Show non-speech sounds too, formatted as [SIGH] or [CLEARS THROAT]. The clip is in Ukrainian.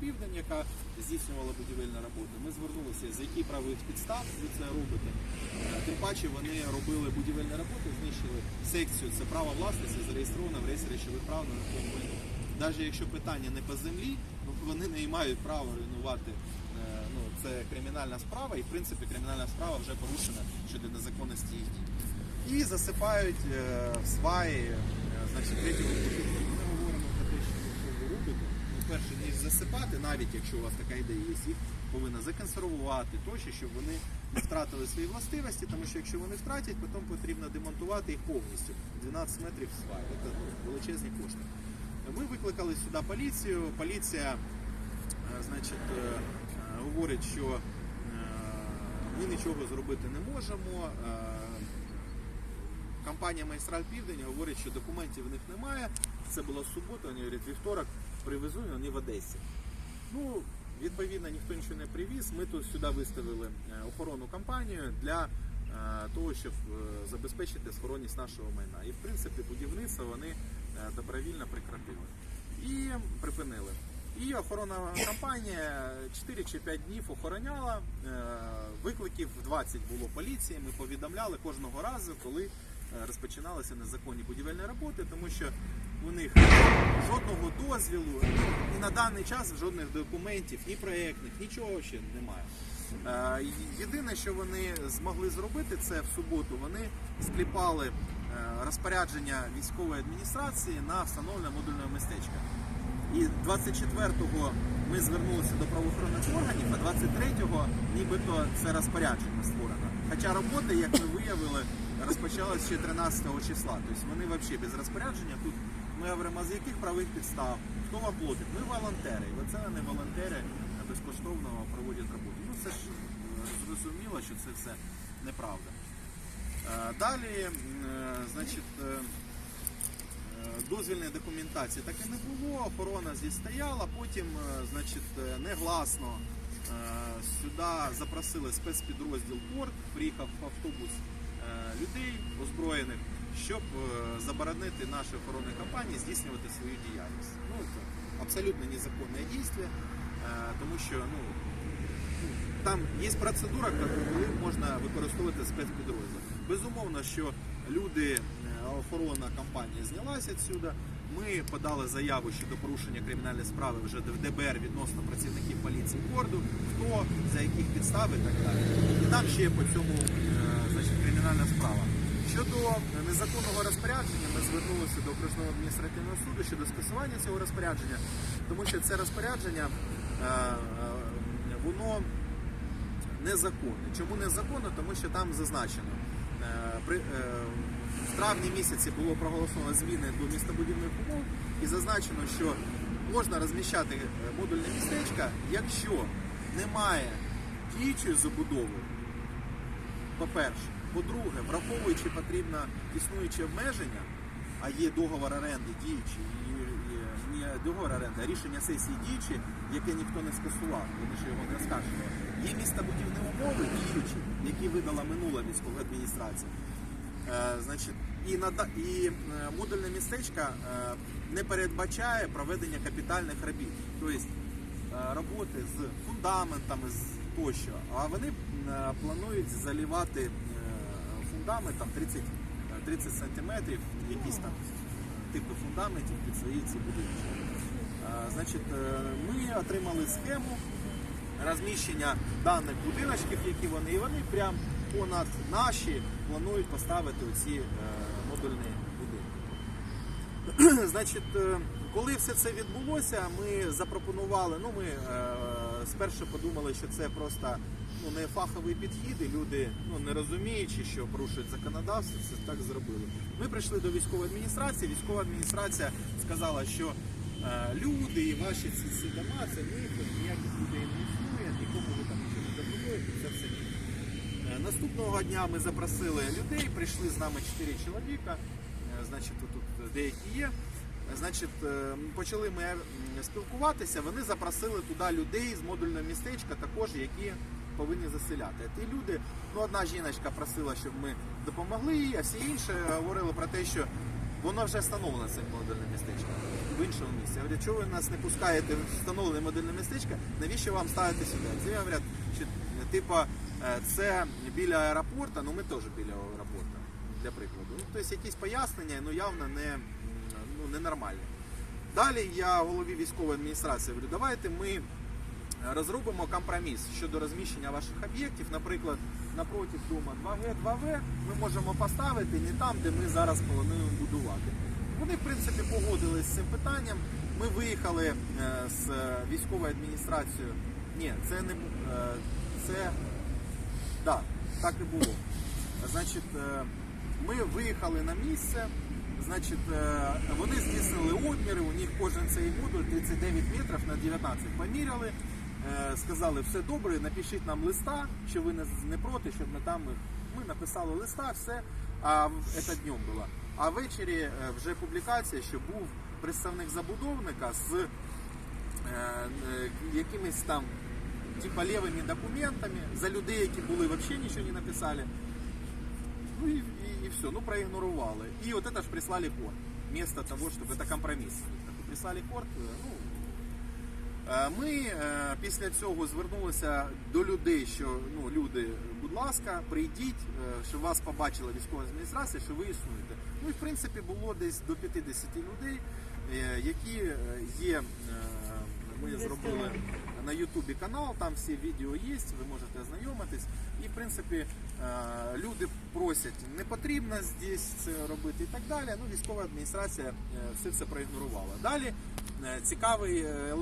Південь, яка здійснювала будівельні роботи. Ми звернулися, з яких правових підстав ви це робите. Е, Тим паче вони робили будівельні роботи, знищили секцію. Це право власності зареєстровано в реєстрі речових прав на нерухоме майно. Навіть якщо питання не по землі, ну вони не мають права руйнувати. е, Ну, це кримінальна справа, і в принципі кримінальна справа вже порушена щодо незаконності їх дій. І засипають в сваї, е, значить, третього будинку. Ми говоримо про те, що якщо ви робите, ну, перше, ніж засипати, навіть якщо у вас така ідея є, їх повинна законсервувати тощо, щоб вони не втратили свої властивості, тому що якщо вони втратять, потім потрібно демонтувати їх повністю. 12 метрів сваї. Це ну, величезні кошти. Ми викликали сюди поліцію. Поліція е, значить, е, е, говорить, що ми нічого зробити не можемо. Компанія Майстраль Південь говорить, що документів в них немає. Це було субота, вони говорять, вівторок привезуть, вони в Одесі. Ну, відповідно, ніхто нічого не привіз. Ми тут сюди виставили е, охоронну кампанію для е, того, щоб е, забезпечити схоронність нашого майна. І в принципі будівництво вони добровільно прекратили і припинили. І охоронна кампанія 4 чи 5 днів охороняла. Викликів 20 було поліції. Ми повідомляли кожного разу, коли розпочиналися незаконні будівельні роботи, тому що у них жодного дозвілу і на даний час жодних документів, ні проєктних, нічого ще немає. Е, Єдине, що вони змогли зробити, це в суботу вони скліпали е, розпорядження військової адміністрації на встановлення модульного містечка. І 24-го ми звернулися до правоохоронних органів, а 23-го нібито це розпорядження створено. Хоча роботи, як ми виявили, розпочалась ще 13 числа. Тобто вони взагалі без розпорядження. Тут ми говоримо, з яких правих підстав, хто вам платить. Ми волонтери. І оце не волонтери безкоштовно проводять роботу. Ну це ж е, зрозуміло, що це все неправда. Е, Далі, е, значить, дозвільної документації так і не було, охорона здесь стояла, потім значить, негласно сюди запросили спецпідрозділ порт, приїхав автобус людей озброєних, щоб е, заборонити наші охоронні компанії здійснювати свою діяльність. Ну, це абсолютно незаконне дійство, е, тому що ну, там є процедура, коли можна використовувати спецпідрозділ. Безумовно, що люди, е, охоронна компанія знялася відсюди. Ми подали заяву щодо порушення кримінальної справи вже в ДБР відносно працівників поліції Корду, хто, за яких підстав і так далі. І там ще по цьому значить, кримінальна справа. Щодо незаконного розпорядження, ми звернулися до окружного адміністративного суду щодо скасування цього розпорядження, тому що це розпорядження е, е, воно незаконне. Чому незаконне? Тому що там зазначено. е, в травні місяці було проголосовано зміни до містобудівних умов і зазначено, що можна розміщати модульне містечко, якщо немає діючої забудови, по-перше. По-друге, враховуючи потрібно існуючі обмеження, а є договор оренди діючий, і, і не договор оренди, а рішення сесії діючі, яке ніхто не скасував, тому що його не оскаржували. Є містобудівні умови діючі, які видала минула військова адміністрація. Е, значить, і, нада, і е, модульне містечко е, не передбачає проведення капітальних робіт. Тобто роботи з фундаментами тощо. А вони планують залівати фундамент там 30, е, 30 сантиметрів, якісь там типи фундаментів під свої ці будинки. Е, Значить, е, ми отримали схему розміщення даних будиночків, які вони, і вони прямо понад наші планують поставити оці е, модульні будинки. [CLEARS THROAT] Значить, е, коли все це відбулося, ми запропонували. Ну, ми е, спершу подумали, що це просто ну, не фаховий підхід, і люди, ну не розуміючи, що порушують законодавство, це так зробили. Ми прийшли до військової адміністрації. Військова адміністрація сказала, що е, люди і ваші ці, ці дома, це міфи, ніяких людей не існує, нікому ви там нічого не добудуєте, це все міф. Е, Наступного дня ми запросили людей, прийшли з нами 4 чоловіка, е, значить, тут деякі є. Е, Значить, е, почали ми спілкуватися, вони запросили туди людей з модульного містечка, також які повинні заселяти. Ті люди, ну одна жіночка просила, щоб ми допомогли їй, а всі інші говорили про те, що Воно вже встановлено це модульне містечко в іншому місці. Я говорю, чого ви нас не пускаєте в встановлене модульне містечко, навіщо вам ставити сюди? Це говорять, що типа е, це біля аеропорту, ну ми теж біля аеропорту, для прикладу. Ну, тобто якісь пояснення, ну явно не, ну, ненормальні. Далі я голові військової адміністрації говорю, давайте ми розробимо компроміс щодо розміщення ваших об'єктів. Наприклад, напроти дому 2Г, 2В ми можемо поставити не там, де ми зараз плануємо будувати. Вони, в принципі, погодились з цим питанням. Ми виїхали е, з військовою адміністрацією. Ні, це не е, це да, так і було. Значить, е, ми виїхали на місце. Значить, е, вони здійснили обміри, у них кожен цей модуль 39 метрів на 19 поміряли. Е, Сказали, все добре, напишіть нам листа, що ви не, проти, щоб ми там. Ми написали листа, все. А це днем було. А ввечері е, вже публікація, що був представник забудовника з якимись там типа левими документами за людей, які були взагалі нічого не написали Ну и, и, и все, ну проигнорували. И вот это же прислали код. Вместо того, чтобы это компроміс. Такий Прислали код. е, Ну, е, ми е, після цього звернулися до людей, що ну, люди, будь ласка, прийдіть, е, щоб вас побачила військова адміністрація, що ви існуєте. Ну і в принципі було десь до 50 людей, е, які е, є. е, Ми зробили на Ютубі канал, там всі відео є, ви можете ознайомитись. І в принципі е, люди просять, не потрібно здесь це робити і так далі. Ну, військова адміністрація е, все це проігнорувала. Далі е, цікавий елемент.